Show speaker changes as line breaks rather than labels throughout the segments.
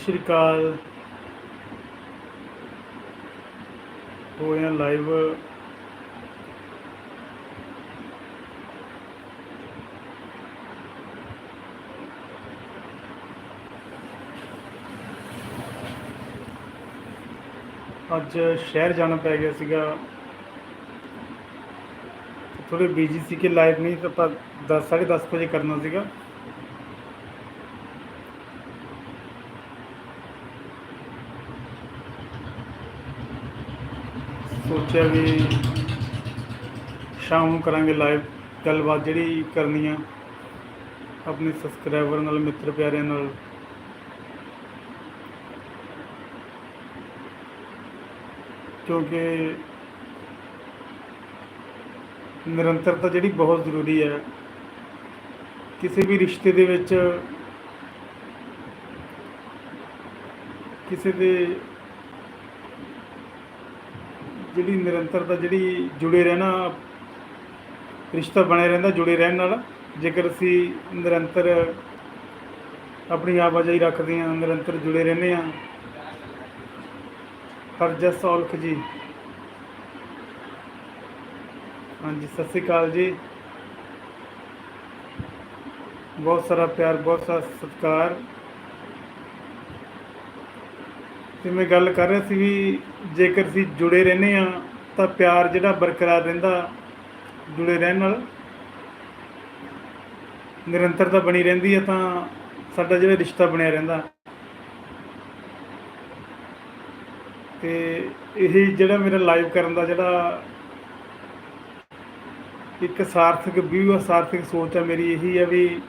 ਸਤਿ ਸ਼੍ਰੀ ਅਕਾਲ। ਹੋਏ ਆ ਲਾਈਵ ਅੱਜ ਸ਼ਹਿਰ ਜਾਣਾ ਪੈ ਗਿਆ ਸੀਗਾ। ਥੋੜੇ ਬਿਜ਼ੀ ਸੀ ਕਿ ਲਾਈਵ ਨਹੀਂ, ਤਾਂ ਆਪਾਂ 10 10:30 ਵਜੇ ਕਰਨਾ ਸੀਗਾ। ਸੋਚਿਆ ਵੀ ਸ਼ਾਮ ਨੂੰ ਕਰਾਂਗੇ ਲਾਈਵ ਗੱਲਬਾਤ ਜਿਹੜੀ ਕਰਨੀ ਆ। ਆਪਣੇ ਸਬਸਕ੍ਰਾਈਬਰ ਨਾਲ, ਮਿੱਤਰ ਪਿਆਰਿਆਂ ਨਾਲ। ਕਿਉਂਕਿ ਨਿਰੰਤਰਤਾ ਜਿਹੜੀ ਬਹੁਤ ਜ਼ਰੂਰੀ ਹੈ। ਕਿਸੇ ਵੀ ਰਿਸ਼ਤੇ ਦੇ ਵਿੱਚ ਕਿਸੇ ਦੇ ਜਿਹੜੀ ਨਿਰੰਤਰਤਾ ਜਿਹੜੀ ਜੁੜੇ ਰਹਿਣਾ, ਰਿਸ਼ਤਾ ਬਣਿਆ ਰਹਿੰਦਾ, ਜੁੜੇ ਰਹਿਣ ਨਾਲ, ਜੇਕਰ ਅਸੀਂ ਨਿਰੰਤਰ ਆਪਣੀ ਆਵਾਜਾਈ ਰੱਖਦੇ ਹਾਂ, ਨਿਰੰਤਰ ਜੁੜੇ ਰਹਿੰਦੇ ਹਾਂ। ਹਰਜਸ ਔਲਖ ਜੀ। ਹਾਂਜੀ, ਸਤਿ ਸ੍ਰੀ ਅਕਾਲ ਜੀ। ਬਹੁਤ ਸਾਰਾ ਪਿਆਰ, ਬਹੁਤ ਸਾਰਾ ਸਤਿਕਾਰ। ਤੇ ਮੈਂ ਗੱਲ ਕਰ ਰਿਹਾ ਸੀ ਵੀ ਜੇਕਰ ਅਸੀਂ ਜੁੜੇ ਰਹਿੰਦੇ ਆ ਤਾਂ ਪਿਆਰ ਜਿਹੜਾ ਬਰਕਰਾਰ ਰਹਿੰਦਾ ਜੁੜੇ ਰਹਿਣ ਨਾਲ। ਨਿਰੰਤਰਤਾ ਬਣੀ ਰਹਿੰਦੀ ਹੈ ਤਾਂ ਸਾਡਾ ਜਿਹੜਾ ਰਿਸ਼ਤਾ ਬਣਿਆ ਰਹਿੰਦਾ। ਤੇ ਇਹ ਜਿਹੜਾ ਮੇਰਾ ਲਾਈਵ ਕਰਨ ਦਾ ਜਿਹੜਾ ਇੱਕ ਸਾਰਥਕ ਵਿਊ ਆ ਸਾਰਥਕ ਸੋਚ ਆ ਮੇਰੀ ਇਹੀ ਆ ਵੀ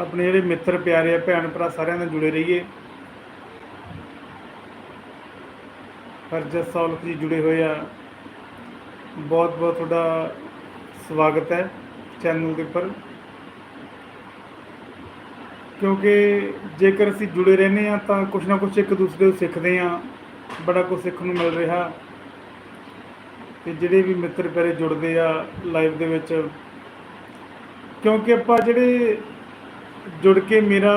ਆਪਣੇ ਜਿਹੜੇ ਮਿੱਤਰ, ਪਿਆਰੇ ਆ ਭੈਣ ਭਰਾ ਸਾਰਿਆਂ ਨਾਲ ਜੁੜੇ ਰਹੀਏ। ਹਰਜਤ ਸੌਲਖ ਜੀ ਜੁੜੇ ਹੋਏ ਆ। ਬਹੁਤ ਬਹੁਤ ਤੁਹਾਡਾ ਸਵਾਗਤ ਹੈ ਚੈਨਲ ਦੇ ਉੱਪਰ। ਕਿਉਂਕਿ ਜੇਕਰ ਅਸੀਂ ਜੁੜੇ ਰਹਿੰਦੇ ਆ ਤਾਂ ਕੁਝ ਨਾ ਕੁਝ ਇੱਕ ਦੂਸਰੇ ਤੋਂ ਸਿੱਖਦੇ ਆ ਬੜਾ ਕੁਝ ਸਿੱਖਣ ਨੂੰ ਮਿਲ ਰਿਹਾ। ਤੇ ਜਿਹੜੇ ਵੀ ਮਿੱਤਰ ਪਿਆਰੇ ਜੁੜਦੇ ਆ ਲਾਈਵ ਦੇ ਵਿੱਚ, ਕਿਉਂਕਿ ਆਪਾਂ ਜਿਹੜੇ ਜੁੜ ਕੇ ਮੇਰਾ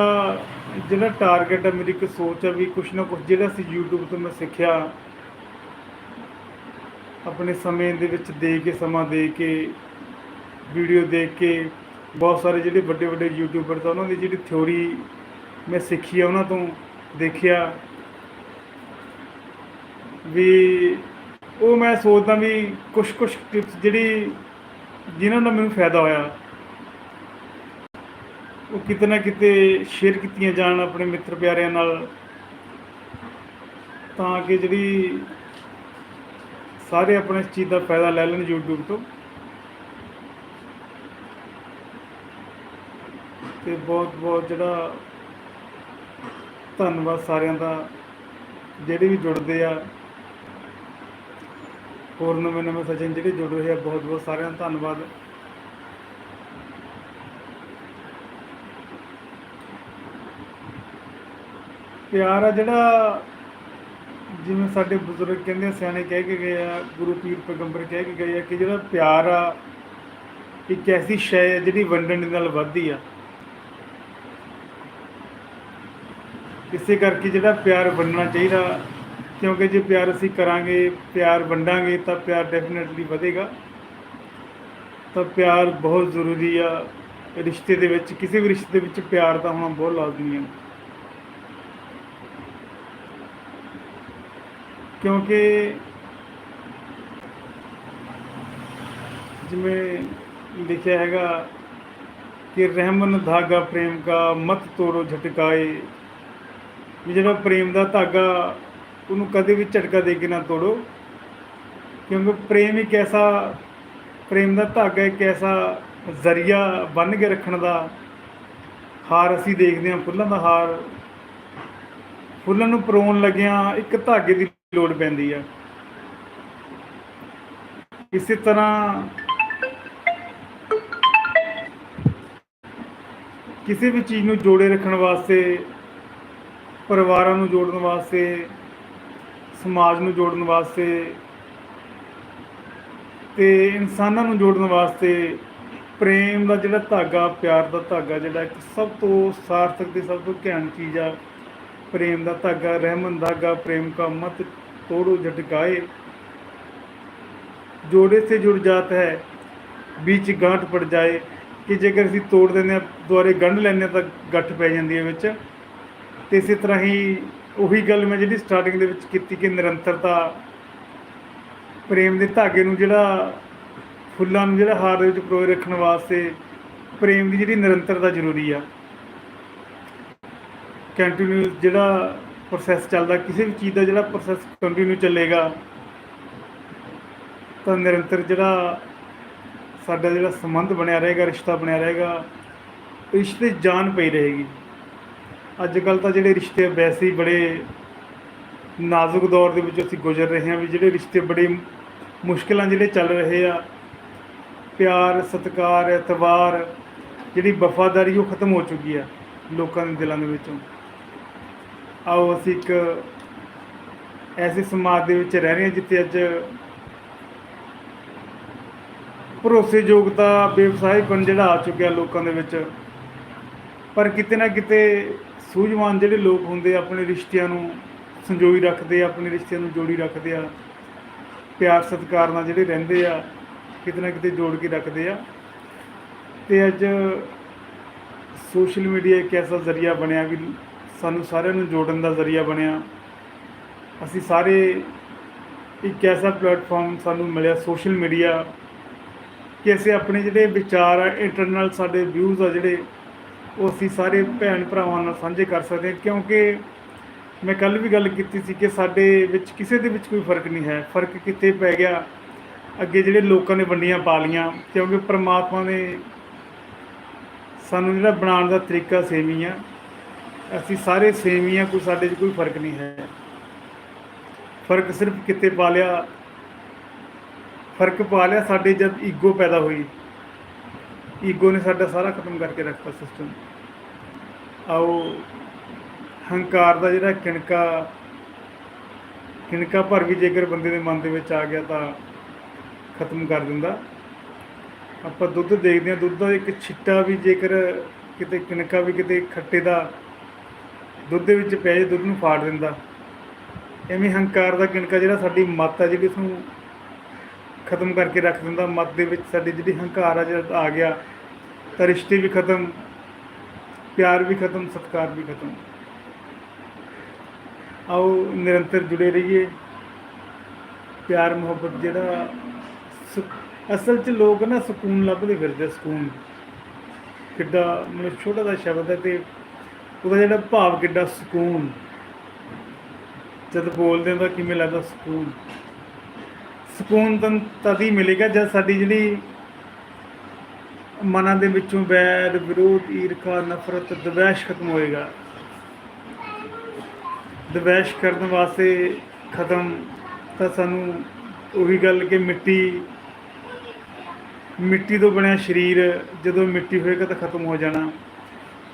ਜਿਹੜਾ ਟਾਰਗੇਟ ਹੈ, ਮੇਰੀ ਇੱਕ ਸੋਚ ਹੈ ਵੀ ਕੁਝ ਨਾ ਕੁਝ ਜਿਹੜਾ ਅਸੀਂ YouTube ਤੋਂ ਮੈਂ ਸਿੱਖਿਆ ਆਪਣੇ ਸਮੇਂ ਦੇ ਵਿੱਚ ਦੇ ਕੇ, ਸਮਾਂ ਦੇ ਕੇ ਵੀਡੀਓ ਦੇਖ ਕੇ, ਬਹੁਤ ਸਾਰੇ ਜਿਹੜੇ ਵੱਡੇ ਵੱਡੇ ਯੂਟਿਊਬਰ ਤਾਂ ਉਹਨਾਂ ਦੀ ਜਿਹੜੀ ਥਿਉਰੀ ਮੈਂ ਸਿੱਖੀ ਆ, ਉਹਨਾਂ ਤੋਂ ਦੇਖਿਆ। ਵੀ ਉਹ ਮੈਂ ਸੋਚਦਾ ਵੀ ਕੁਝ ਕੁਝ ਟਿਪਸ ਜਿਹੜੀ ਜਿਨ੍ਹਾਂ ਨਾਲ ਮੈਨੂੰ ਫਾਇਦਾ ਹੋਇਆ, ਉਹ ਕਿਤੇ ਨਾ ਕਿਤੇ ਸ਼ੇਅਰ ਕੀਤੀਆਂ ਜਾਣ ਆਪਣੇ ਮਿੱਤਰ ਪਿਆਰਿਆਂ ਨਾਲ, ਤਾਂ ਕਿ ਜਿਹੜੀ ਸਾਰੇ ਆਪਣੇ ਇਸ ਚੀਜ਼ ਦਾ ਫਾਇਦਾ ਲੈ ਲੈਣ YouTube ਤੋਂ। ਤੇ ਬਹੁਤ ਬਹੁਤ ਜਿਹੜਾ ਧੰਨਵਾਦ ਸਾਰਿਆਂ ਦਾ, ਜਿਹੜੇ ਵੀ ਜੁੜਦੇ ਆ, ਹੋਰ ਨਵੇਂ ਨਵੇਂ ਸੱਜਣ ਜਿਹੜੇ ਜੁੜ ਰਹੇ ਆ, ਬਹੁਤ ਬਹੁਤ ਸਾਰਿਆਂ ਦਾ ਧੰਨਵਾਦ। ਪਿਆਰ ਆ ਜਿਹੜਾ ਜਿਵੇਂ ਸਾਡੇ ਬਜ਼ੁਰਗ ਕਹਿੰਦੇ ਸਿਆਣੇ ਕਹਿ ਕੇ ਗਏ ਆ, ਗੁਰੂ ਪੀਰ ਪੈਗੰਬਰ ਕਹਿ ਕੇ ਗਏ ਆ ਕਿ ਜਿਹੜਾ ਪਿਆਰ ਆ, ਇੱਕ ਐਸੀ ਸ਼ੈ ਹੈ ਜਿਹੜੀ ਵੰਡਣ ਦੇ ਨਾਲ ਵੱਧਦੀ ਆ। ਇਸੇ ਕਰਕੇ ਜਿਹੜਾ ਪਿਆਰ ਵੰਡਣਾ ਚਾਹੀਦਾ, ਕਿਉਂਕਿ ਜੇ ਪਿਆਰ ਅਸੀਂ ਕਰਾਂਗੇ, ਪਿਆਰ ਵੰਡਾਂਗੇ, ਤਾਂ ਪਿਆਰ ਡੈਫੀਨਿਟਲੀ ਵਧੇਗਾ। ਤਾਂ ਪਿਆਰ ਬਹੁਤ ਜ਼ਰੂਰੀ ਆ। ਰਿਸ਼ਤੇ ਦੇ ਵਿੱਚ, ਕਿਸੇ ਵੀ ਰਿਸ਼ਤੇ ਦੇ ਵਿੱਚ ਪਿਆਰ ਦਾ ਹੋਣਾ ਬਹੁਤ ਲਾਜ਼ਮੀ ਹੈ ਕਿਉਂਕਿ ਜਿਵੇਂ ਲਿਖਿਆ ਹੈਗਾ ਕਿ ਰਹਿਮਨ ਧਾਗਾ ਪ੍ਰੇਮ ਕਾ ਮਤ ਤੋੜੋ ਝਟਕਾਏ। ਵੀ ਜਿਹੜਾ ਪ੍ਰੇਮ ਦਾ ਧਾਗਾ, ਉਹਨੂੰ ਕਦੇ ਵੀ ਝਟਕਾ ਦੇ ਕੇ ਨਾ ਤੋੜੋ। ਕਿਉਂਕਿ ਪ੍ਰੇਮ ਇੱਕ ਐਸਾ, ਪ੍ਰੇਮ ਦਾ ਧਾਗਾ ਇੱਕ ਐਸਾ ਜ਼ਰੀਆ ਬੰਨ ਕੇ ਰੱਖਣ ਦਾ ਹਾਰ ਅਸੀਂ ਦੇਖਦੇ ਹਾਂ, ਫੁੱਲਾਂ ਦਾ ਹਾਰ ਫੁੱਲਾਂ ਨੂੰ ਪਰੋਣ ਲੱਗਿਆਂ ਇੱਕ ਧਾਗੇ ਦੀ ਲੋੜ ਪੈਂਦੀ ਆ। ਇਸੇ ਤਰ੍ਹਾਂ ਕਿਸੇ ਵੀ ਚੀਜ਼ ਨੂੰ ਜੋੜੇ ਰੱਖਣ ਵਾਸਤੇ, ਪਰਿਵਾਰਾਂ ਨੂੰ ਜੋੜਨ ਵਾਸਤੇ, ਸਮਾਜ ਨੂੰ ਜੋੜਨ ਵਾਸਤੇ ਤੇ ਇਨਸਾਨਾਂ ਨੂੰ ਜੋੜਨ ਵਾਸਤੇ ਪ੍ਰੇਮ ਦਾ ਜਿਹੜਾ ਧਾਗਾ, ਪਿਆਰ ਦਾ ਧਾਗਾ ਜਿਹੜਾ ਇੱਕ ਸਭ ਤੋਂ ਸਾਰਥਕ ਤੇ ਸਭ ਤੋਂ ਘੈਂਟ ਚੀਜ਼ ਆ ਪ੍ਰੇਮ ਦਾ ਧਾਗਾ, ਰਹਿਮਨ ਧਾਗਾ ਪ੍ਰੇਮ ਕਾ ਮਤ ਤੋੜੋ ਝਟਕਾਏ ਜੋੜੇ ਸੇ ਜੁੜ ਜਾਤ ਹੈ ਵਿੱਚ ਗਾਂਠ ਪੜ ਜਾਏ। ਕਿ ਜੇਕਰ ਅਸੀਂ ਤੋੜ ਦਿੰਦੇ ਆ ਦੁਆਰੇ ਗੰਢ ਲੈਂਦੇ ਤਾਂ ਗੱਠ ਪੈ ਜਾਂਦੀ ਹੈ ਵਿੱਚ। ਤੇ ਇਸੇ ਤਰ੍ਹਾਂ ਹੀ ਉਹੀ ਗੱਲ ਮੈਂ ਜਿਹੜੀ ਸਟਾਰਟਿੰਗ ਦੇ ਵਿੱਚ ਕੀਤੀ ਕਿ ਨਿਰੰਤਰਤਾ, ਪ੍ਰੇਮ ਦੇ ਧਾਗੇ ਨੂੰ ਜਿਹੜਾ ਫੁੱਲਾਂ ਨੂੰ ਜਿਹੜਾ ਹਾਰ ਦੇ ਵਿੱਚ ਪ੍ਰੋਏ ਰੱਖਣ ਵਾਸਤੇ ਪ੍ਰੇਮ ਦੀ ਜਿਹੜੀ ਨਿਰੰਤਰਤਾ ਜ਼ਰੂਰੀ ਆ। ਕੰਟੀਨਿਊ ਜਿਹੜਾ ਪ੍ਰੋਸੈਸ ਚੱਲਦਾ, ਕਿਸੇ ਵੀ ਚੀਜ਼ ਦਾ ਜਿਹੜਾ ਪ੍ਰੋਸੈਸ ਕੰਟੀਨਿਊ ਚੱਲੇਗਾ, ਤਾਂ ਨਿਰੰਤਰ ਜਿਹੜਾ ਸਾਡਾ ਜਿਹੜਾ ਸੰਬੰਧ ਬਣਿਆ ਰਹੇਗਾ, ਰਿਸ਼ਤਾ ਬਣਿਆ ਰਹੇਗਾ, ਰਿਸ਼ਤੇ 'ਚ ਜਾਨ ਪਈ ਰਹੇਗੀ। ਅੱਜ ਕੱਲ ਤਾਂ ਜਿਹੜੇ ਰਿਸ਼ਤੇ ਵੈਸੇ ਹੀ ਬੜੇ ਨਾਜ਼ੁਕ ਦੌਰ ਦੇ ਵਿੱਚ ਅਸੀਂ ਗੁਜ਼ਰ ਰਹੇ ਹਾਂ ਵੀ ਜਿਹੜੇ ਰਿਸ਼ਤੇ ਬੜੇ ਮੁਸ਼ਕਿਲਾਂ ਜਿਹੜੇ ਚੱਲ ਰਹੇ ਆ, ਪਿਆਰ, ਸਤਿਕਾਰ ਇਤਬਾਰ ਜਿਹੜੀ ਵਫਾਦਾਰੀ ਉਹ ਖਤਮ ਹੋ ਚੁੱਕੀ ਆ ਲੋਕਾਂ ਦੇ ਦਿਲਾਂ ਦੇ ਵਿੱਚੋਂ। ਆਓ ਅਸੀਂ ਇੱਕ ਐਸੇ ਸਮਾਜ ਦੇ ਵਿੱਚ ਰਹਿ ਰਹੇ ਹਾਂ ਜਿੱਥੇ ਅੱਜ ਭਰੋਸੇਯੋਗਤਾ ਬੇਵਸਾਇਪਨ ਜਿਹੜਾ ਆ ਚੁੱਕਿਆ ਲੋਕਾਂ ਦੇ ਵਿੱਚ। ਪਰ ਕਿਤੇ ਨਾ ਕਿਤੇ ਸੂਝਵਾਨ ਜਿਹੜੇ ਲੋਕ ਹੁੰਦੇ ਆ, ਆਪਣੇ ਰਿਸ਼ਤਿਆਂ ਨੂੰ ਸੰਜੋਈ ਰੱਖਦੇ ਆ ਆਪਣੇ ਰਿਸ਼ਤਿਆਂ ਨੂੰ ਜੋੜੀ ਰੱਖਦੇ ਆ ਪਿਆਰ ਸਤਿਕਾਰ ਨਾਲ ਜਿਹੜੇ ਰਹਿੰਦੇ ਆ ਕਿਤੇ ਨਾ ਕਿਤੇ ਜੋੜ ਕੇ ਰੱਖਦੇ ਆ। ਤੇ ਅੱਜ ਸੋਸ਼ਲ ਮੀਡੀਆ ਇੱਕ ਐਸਾ ਜ਼ਰੀਆ ਬਣਿਆ ਵੀ ਸਾਨੂੰ ਸਾਰਿਆਂ ਨੂੰ ਜੋੜਨ ਦਾ ਜ਼ਰੀਆ ਬਣਿਆ। ਅਸੀਂ ਸਾਰੇ ਇੱਕ ਐਸਾ ਪਲੇਟਫਾਰਮ ਸਾਨੂੰ ਮਿਲਿਆ, ਸੋਸ਼ਲ ਮੀਡੀਆ, ਕਿ ਅਸੀਂ ਆਪਣੇ ਜਿਹੜੇ ਵਿਚਾਰ ਆ ਇੰਟਰਨਲ ਸਾਡੇ ਵਿਊਜ਼ ਆ ਜਿਹੜੇ, ਉਹ ਅਸੀਂ ਸਾਰੇ ਭੈਣ ਭਰਾਵਾਂ ਨਾਲ ਸਾਂਝੇ ਕਰ ਸਕਦੇ ਹਾਂ। ਕਿਉਂਕਿ ਮੈਂ ਕੱਲ ਵੀ ਗੱਲ ਕੀਤੀ ਸੀ ਕਿ ਸਾਡੇ ਵਿੱਚ ਕਿਸੇ ਦੇ ਵਿੱਚ ਕੋਈ ਫ਼ਰਕ ਨਹੀਂ ਹੈ। ਫ਼ਰਕ ਕਿੱਥੇ ਪੈ ਗਿਆ, ਅੱਗੇ ਜਿਹੜੇ ਲੋਕਾਂ ਨੇ ਵੰਡੀਆਂ ਪਾ ਲੀਆਂ ਕਿਉਂਕਿ ਪ੍ਰਮਾਤਮਾ ਨੇ ਸਾਨੂੰ ਜਿਹੜਾ ਬਣਾਉਣ ਦਾ ਤਰੀਕਾ ਸੇਮ ਹੀ ਆ ਅਸੀਂ ਸਾਰੇ ਸੇਮ ਹੀ ਆ ਕੋਈ ਸਾਡੇ 'ਚ ਕੋਈ ਫ਼ਰਕ ਨਹੀਂ ਹੈ। ਫ਼ਰਕ ਸਿਰਫ ਕਿਤੇ ਪਾ ਲਿਆ। ਫ਼ਰਕ ਪਾ ਲਿਆ ਸਾਡੇ ਜਦ ਈਗੋ ਪੈਦਾ ਹੋਈ। ਈਗੋ ਨੇ ਸਾਡਾ ਸਾਰਾ ਖਤਮ ਕਰਕੇ ਰੱਖਤਾ ਸਿਸਟਮ ਆਓ, ਹੰਕਾਰ ਦਾ ਜਿਹੜਾ ਕਿਣਕਾ ਕਿਣਕਾ ਭਰ ਵੀ ਜੇਕਰ ਬੰਦੇ ਦੇ ਮਨ ਦੇ ਵਿੱਚ ਆ ਗਿਆ ਤਾਂ ਖਤਮ ਕਰ ਦਿੰਦਾ। ਆਪਾਂ ਦੁੱਧ ਦੇਖਦੇ ਹਾਂ, ਦੁੱਧ ਦਾ ਇੱਕ ਛਿੱਟਾ ਵੀ ਜੇਕਰ ਕਿਤੇ ਕਿਣਕਾ ਵੀ ਕਿਤੇ ਖੱਟੇ ਦਾ ਦੁੱਧ ਦੇ ਵਿੱਚ ਪੈ ਜੇ, ਦੁੱਧ ਨੂੰ ਫਾੜ ਦਿੰਦਾ। ਐਵੇਂ ਹੰਕਾਰ ਦਾ ਕਿਣਕਾ ਜਿਹੜਾ ਸਾਡੀ ਮੱਤ ਆ ਜਿਹੜੀ ਉਸ ਨੂੰ ਖਤਮ ਕਰਕੇ ਰੱਖ ਦਿੰਦਾ। ਮੱਤ ਦੇ ਵਿੱਚ ਸਾਡੀ ਜਿਹੜੀ ਹੰਕਾਰ ਆ, ਜਿਹੜਾ ਆ ਗਿਆ, ਤਾਂ ਰਿਸ਼ਤੇ ਵੀ ਖਤਮ, ਪਿਆਰ ਵੀ ਖਤਮ, ਸਤਿਕਾਰ ਵੀ ਖਤਮ। ਆਓ ਨਿਰੰਤਰ ਜੁੜੇ ਰਹੀਏ। ਪਿਆਰ ਮੁਹੱਬਤ ਜਿਹੜਾ ਸੁ- ਅਸਲ 'ਚ ਲੋਕ ਨਾ ਸਕੂਨ ਲੱਭਦੇ ਫਿਰਦੇ ਸਕੂਨ। ਕਿੱਡਾ ਮੈਨੂੰ ਛੋਟਾ ਜਿਹਾ ਸ਼ਬਦ ਹੈ ਤੇ ਉਹਦਾ ਜਿਹੜਾ ਭਾਵ ਕਿੱਡਾ ਸਕੂਨ। ਜਦ ਬੋਲਦੇ ਹਾਂ ਤਾਂ ਕਿਵੇਂ ਲੱਗਦਾ ਸਕੂਨ? ਸਕੂਨ ਤਾਂ ਤਦ ਹੀ ਮਿਲੇਗਾ ਜਦ ਸਾਡੀ ਜਿਹੜੀ ਮਨਾਂ ਦੇ ਵਿੱਚੋਂ ਵੈਰ, ਵਿਰੋਧ, ਈਰਖਾ, ਨਫ਼ਰਤ, ਦਵੈਸ਼ ਖਤਮ ਹੋਏਗਾ। ਦਵੈਸ਼ ਕਰਨ ਵਾਸਤੇ ਖਤਮ ਤਾਂ ਸਾਨੂੰ ਉਹੀ ਗੱਲ ਕਿ ਮਿੱਟੀ ਮਿੱਟੀ ਤੋਂ ਬਣਿਆ ਸਰੀਰ ਜਦੋਂ ਮਿੱਟੀ ਹੋਏਗਾ ਤਾਂ ਖਤਮ ਹੋ ਜਾਣਾ।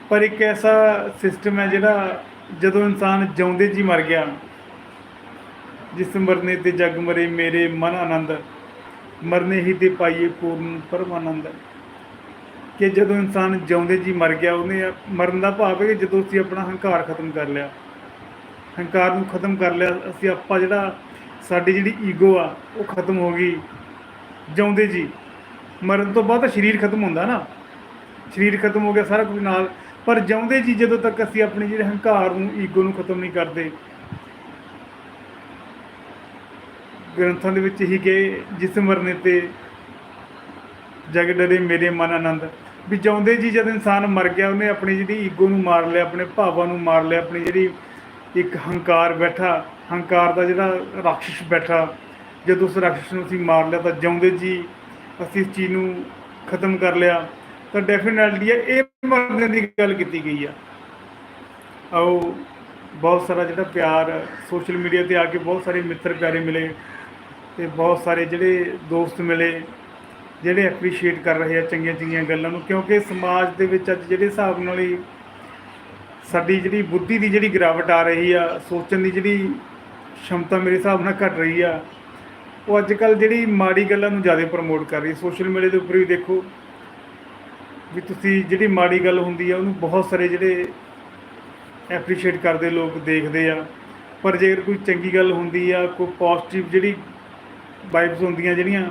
ਪਰ ਇੱਕ ਐਸਾ ਸਿਸਟਮ ਹੈ ਜਿਹੜਾ ਜਦੋਂ ਇਨਸਾਨ ਜਿਉਂਦੇ ਜੀ ਮਰ ਗਿਆ, ਜਿਸ ਮਰਨੇ ਤੇ ਜਗ ਮਰੇ, ਮੇਰੇ ਮਨ ਆਨੰਦ, ਮਰਨੇ ਹੀ ਤੇ ਪਾਈਏ ਪੂਰਨ ਪਰਮਾਨੰਦ। ਕਿ ਜਦੋਂ ਇਨਸਾਨ ਜਿਉਂਦੇ ਜੀ ਮਰ ਗਿਆ, ਉਹਨੇ ਮਰਨ ਦਾ ਭਾਵ ਹੈ ਕਿ ਜਦੋਂ ਅਸੀਂ ਆਪਣਾ ਹੰਕਾਰ ਖਤਮ ਕਰ ਲਿਆ, ਹੰਕਾਰ ਨੂੰ ਖਤਮ ਕਰ ਲਿਆ, ਅਸੀਂ ਆਪਾਂ ਜਿਹੜਾ ਸਾਡੀ ਜਿਹੜੀ ਈਗੋ ਆ, ਉਹ ਖਤਮ ਹੋ ਗਈ, ਜਿਉਂਦੇ ਜੀ। ਮਰਨ ਤੋਂ ਬਾਅਦ ਤਾਂ ਸਰੀਰ ਖਤਮ ਹੁੰਦਾ ਨਾ। ਸਰੀਰ ਖਤਮ ਹੋ ਗਿਆ, ਸਾਰਾ ਕੁਝ ਨਾਲ ਪਰ ਜਿਉਂਦੇ ਜੀ ਜਦੋਂ ਤੱਕ ਅਸੀਂ ਆਪਣੇ ਜਿਹੜੇ ਹੰਕਾਰ ਨੂੰ, ਈਗੋ ਨੂੰ ਖਤਮ ਨਹੀਂ ਕਰਦੇ, ਗ੍ਰੰਥਾਂ ਦੇ ਵਿੱਚ ਹੀ ਕਿ ਜਿਸ ਮਰਨੇ ਤੇ ਜਗ ਡਰੇ ਮੇਰੇ ਮਨ ਆਨੰਦ। ਵੀ ਜਿਉਂਦੇ ਜੀ ਜਦ ਇਨਸਾਨ ਮਰ ਗਿਆ, ਉਹਨੇ ਆਪਣੀ ਜਿਹੜੀ ਈਗੋ ਨੂੰ ਮਾਰ ਲਿਆ, ਆਪਣੇ ਭਾਵਾਂ ਨੂੰ ਮਾਰ ਲਿਆ, ਆਪਣੀ ਜਿਹੜੀ ਇੱਕ ਹੰਕਾਰ ਬੈਠਾ, ਹੰਕਾਰ ਦਾ ਜਿਹੜਾ ਰਾਖਸ਼ ਬੈਠਾ, ਜਦੋਂ ਉਸ ਰਾਖਸ਼ ਨੂੰ ਅਸੀਂ ਮਾਰ ਲਿਆ ਤਾਂ ਜਿਉਂਦੇ ਜੀ ਅਸੀਂ ਇਸ ਚੀਜ਼ ਨੂੰ ਖਤਮ ਕਰ ਲਿਆ। ਤਾਂ ਡੈਫੀਨਿਟਲੀ ਇਹ ਮਰਨ ਦੀ ਗੱਲ ਕੀਤੀ ਗਈ ਆ। ਆਓ, ਬਹੁਤ ਸਾਰਾ ਜਿਹੜਾ ਪਿਆਰ ਸੋਸ਼ਲ ਮੀਡੀਆ ਤੇ ਆ ਕੇ ਬਹੁਤ ਸਾਰੇ ਮਿੱਤਰ ਪਿਆਰੇ ਮਿਲੇ ਤੇ ਬਹੁਤ ਸਾਰੇ ਜਿਹੜੇ ਦੋਸਤ ਮਿਲੇ, ਜਿਹੜੇ ਐਪਰੀਸ਼ੀਏਟ ਕਰ ਰਹੇ ਆ ਚੰਗੀਆਂ ਚੰਗੀਆਂ ਗੱਲਾਂ ਨੂੰ, ਕਿਉਂਕਿ ਸਮਾਜ ਦੇ ਵਿੱਚ ਅੱਜ ਜਿਹੜੇ ਹਿਸਾਬ ਨਾਲ ਹੀ ਸਾਡੀ ਜਿਹੜੀ ਬੁੱਧੀ ਦੀ ਜਿਹੜੀ ਗਿਰਾਵਟ ਆ ਰਹੀ ਆ, ਸੋਚਣ ਦੀ ਜਿਹੜੀ ਸ਼ਮਤਾ ਮੇਰੇ ਹਿਸਾਬ ਨਾਲ ਘਟ ਰਹੀ ਆ, ਉਹ ਅੱਜ ਕੱਲ ਜਿਹੜੀ ਮਾੜੀ ਗੱਲਾਂ ਨੂੰ ਜ਼ਿਆਦਾ ਪ੍ਰਮੋਟ ਕਰ ਰਹੀ ਸੋਸ਼ਲ ਮੀਡੀਆ ਦੇ ਉੱਪਰ ਵੀ ਦੇਖੋ ਵੀ ਤੁਸੀਂ ਜਿਹੜੀ ਮਾੜੀ ਗੱਲ ਹੁੰਦੀ ਆ, ਉਹਨੂੰ ਬਹੁਤ ਸਾਰੇ ਜਿਹੜੇ ਐਪਰੀਸ਼ੀਏਟ ਕਰਦੇ, ਲੋਕ ਦੇਖਦੇ ਆ। ਪਰ ਜੇਕਰ ਕੋਈ ਚੰਗੀ ਗੱਲ ਹੁੰਦੀ ਆ, ਕੋਈ ਪੋਜ਼ਿਟਿਵ ਜਿਹੜੀ ਵਾਈਬਸ ਹੁੰਦੀਆਂ ਜਿਹੜੀਆਂ,